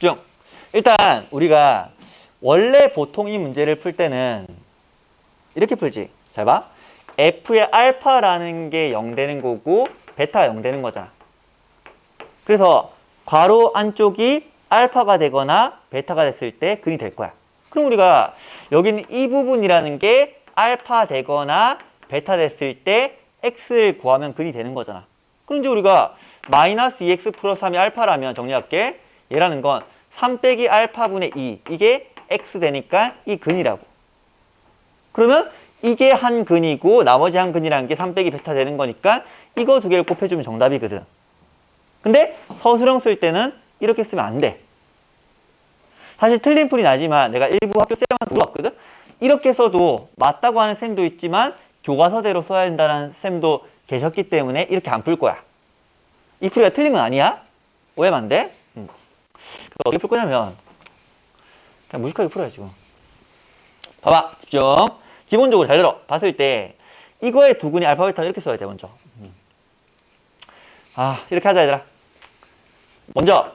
집중. 일단 우리가 원래 보통 이 문제를 풀 때는 이렇게 풀지. 잘 봐. f의 알파라는 게 0 되는 거고 베타가 0 되는 거잖아. 그래서 괄호 안쪽이 알파가 되거나 베타가 됐을 때 근이 될 거야. 그럼 우리가 여기는 이 부분이라는 게 알파 되거나 베타 됐을 때 x를 구하면 근이 되는 거잖아. 이제 우리가 마이너스 2x 플러스 3이 알파라면 정리할게. 얘라는 건 3 빼기 알파분의 2. 이게 x 되니까 이 근이라고. 그러면 이게 한 근이고 나머지 한 근이라는 게 3 빼기 베타 되는 거니까 이거 두 개를 곱해주면 정답이거든. 근데 서술형 쓸 때는 이렇게 쓰면 안 돼. 사실 틀린 풀이 나지만 내가 일부 학교 쌤한테 물어봤거든? 이렇게 써도 맞다고 하는 쌤도 있지만 교과서대로 써야 된다는 쌤도 계셨기 때문에 이렇게 안 풀 거야. 이 풀이가 틀린 건 아니야? 오해면 안 돼? 어떻게 풀 거냐면 그냥 무식하게 풀어야지. 봐봐, 집중. 기본적으로 잘 들어. 봤을 때 이거의 두근이 알파 베타 이렇게 써야 돼 먼저. 음. 아 이렇게 하자 얘들아. 먼저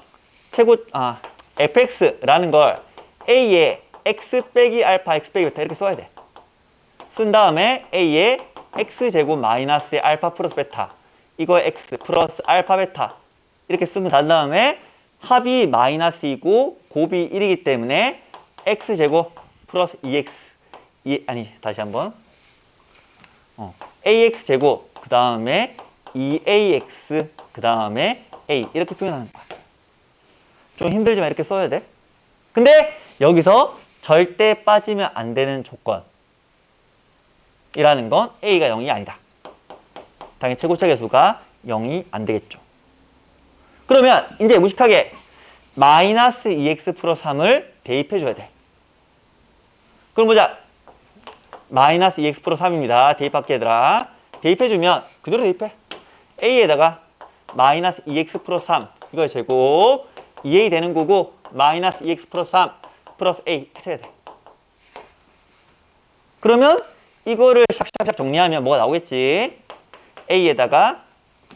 최고 아 fx라는 걸 a에 x 빼기 알파 x 빼기 베타 이렇게 써야 돼. 쓴 다음에 a에 x 제곱 마이너스의 알파 플러스 베타 이거 x 플러스 알파 베타 이렇게 난 다음에 합이 마이너스이고 곱이 1이기 때문에 x 제곱 플러스 2x 이 아니 다시 한번 어, ax 제곱 그 다음에 2ax 그 다음에 a 이렇게 표현하는 거야. 좀 힘들지만 이렇게 써야 돼. 근데 여기서 절대 빠지면 안 되는 조건이라는 건 a가 0이 아니다. 당연히 최고차 계수가 0이 안 되겠죠. 그러면 이제 무식하게 마이너스 2x 플러스 3을 대입해 줘야 돼. 그럼 보자. 마이너스 2x 플러스 3입니다. 대입할게 얘들아. 대입해 주면 그대로 대입해. a에다가 마이너스 2x 플러스 3 이거의 제곱 2a 되는 거고 마이너스 2x 플러스 3 플러스 a 써야 돼. 그러면 이거를 샥샥샥 정리하면 뭐가 나오겠지? a에다가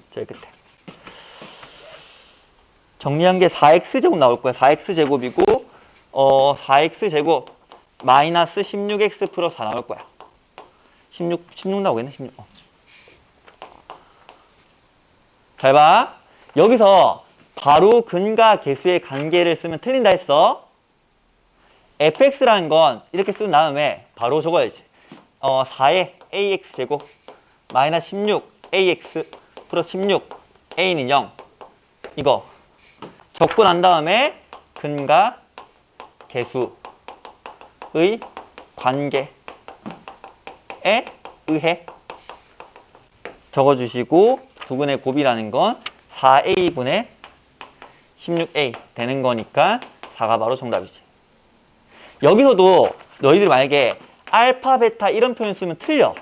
제일 끝에 정리한 게 4x제곱 나올 거야. 4x제곱이고 어 4x제곱 마이너스 16x 플러스 4 나올 거야. 16, 16 나오겠네, 16. 어. 잘 봐. 여기서 바로 근과 계수의 관계를 쓰면 틀린다 했어. fx라는 건 이렇게 쓴 다음에 바로 적어야지. 어, 4의 ax 제곱 마이너스 16 ax 플러스 16 a는 0 이거 적고 난 다음에 근과 계수 의 관계에 의해 적어주시고 두근의 곱이라는 건 4a분의 16a 되는 거니까 4가 바로 정답이지. 여기서도 너희들이 만약에 알파, 베타 이런 표현 쓰면 틀려.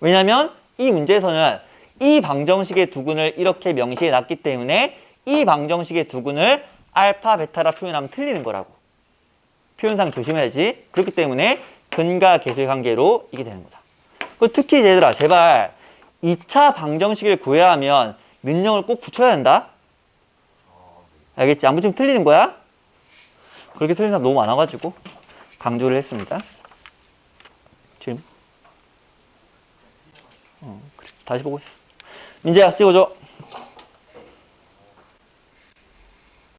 왜냐면 이 문제에서는 이 방정식의 두근을 이렇게 명시해 놨기 때문에 이 방정식의 두근을 알파, 베타라 표현하면 틀리는 거라고. 표현상 조심해야지. 그렇기 때문에 근과 계수의 관계로 이게 되는 거다. 그 특히 얘들아 제발 2차 방정식을 구해야 하면 민영을 꼭 붙여야 된다. 알겠지? 안 붙이면 틀리는 거야. 그렇게 틀린 사람 너무 많아가지고 강조를 했습니다. 지금 어, 그래. 다시 보고 있어. 민재야 찍어줘.